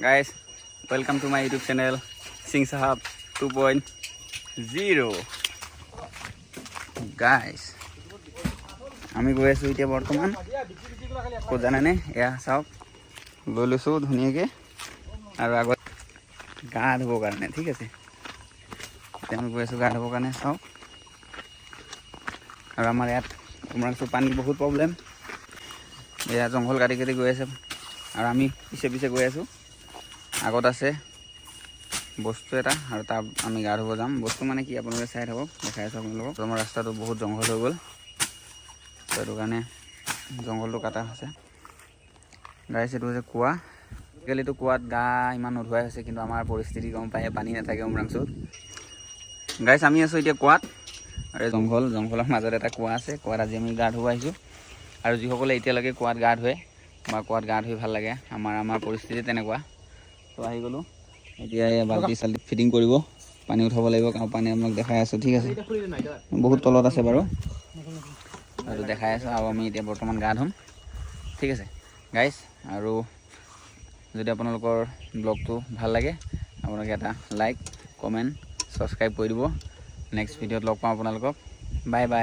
guys, welcome to my youtube channel sing sahab 2.0 guys, আমি গৈ আছোঁ এতিয়া বৰ্তমান, ক'ত জানেনে? এয়া চাওক লৈ লৈছোঁ ধুনীয়াকৈ, আৰু আগত গা ধুবৰ কাৰণে, ঠিক আছে? এতিয়া আমি গৈ আছোঁ গা ধুবৰ কাৰণে, চাওক। আৰু আমাৰ ইয়াত উমৰাংচুৰ পানীৰ বহুত প্ৰব্লেম এয়া জংঘল কাটি কাটি গৈ আছে। আৰু আমি পিছে পিছে গৈ আছোঁ। আগত আছে বস্তু এটা আৰু তাৰ আমি গা ধুব যাম। বস্তু মানে কি? আপোনালোকে চাই থাকক, দেখাই আছোঁ আপোনালোকক। আমাৰ ৰাস্তাটো বহুত জংঘল হৈ গ'ল। তো সেইটো কাৰণে জংঘলটো কটা হৈছে। গাইছ এইটো হৈছে কুঁৱা। আজিকালিতো কুঁৱাত গা ইমান নোধোৱাই হৈছে, কিন্তু আমাৰ পৰিস্থিতি গম পায়, পানী নাথাকে উমৰাংচুত। গাইছ আমি আছোঁ এতিয়া কুঁৱাত। আৰু, জংঘল, জংঘলৰ মাজত এটা কুঁৱা আছে। কুঁৱাত আজি আমি গা ধুব আহিছোঁ। আৰু যিসকলে এতিয়ালৈকে কুঁৱাত গা ধুৱে বা কুঁৱাত গা ধুই ভালো লাগে, আমাৰ আমাৰ পৰিস্থিতি তেনেকুৱা। তো আহি গ'লোঁ। এতিয়া এই বাল্টি চাল্টি ফিটিং কৰিব পানী উঠাব লাগিব পানী আপোনাক দেখাই আছোঁ ঠিক আছে? বহুত তলত আছে বাৰু। আৰু দেখাই আছোঁ আৰু আমি এতিয়া বৰ্তমান গা ধুম ঠিক আছে? গাইজ আৰু যদি আপোনালোকৰ ব্লগটো ভালো লাগে আপোনালোকে এটা লাইক কমেণ্ট ছাবস্ক্ৰাইব কৰি দিব। নেক্সট ভিডিঅ'ত লগ পাওঁ আপোনালোকক। Bye bye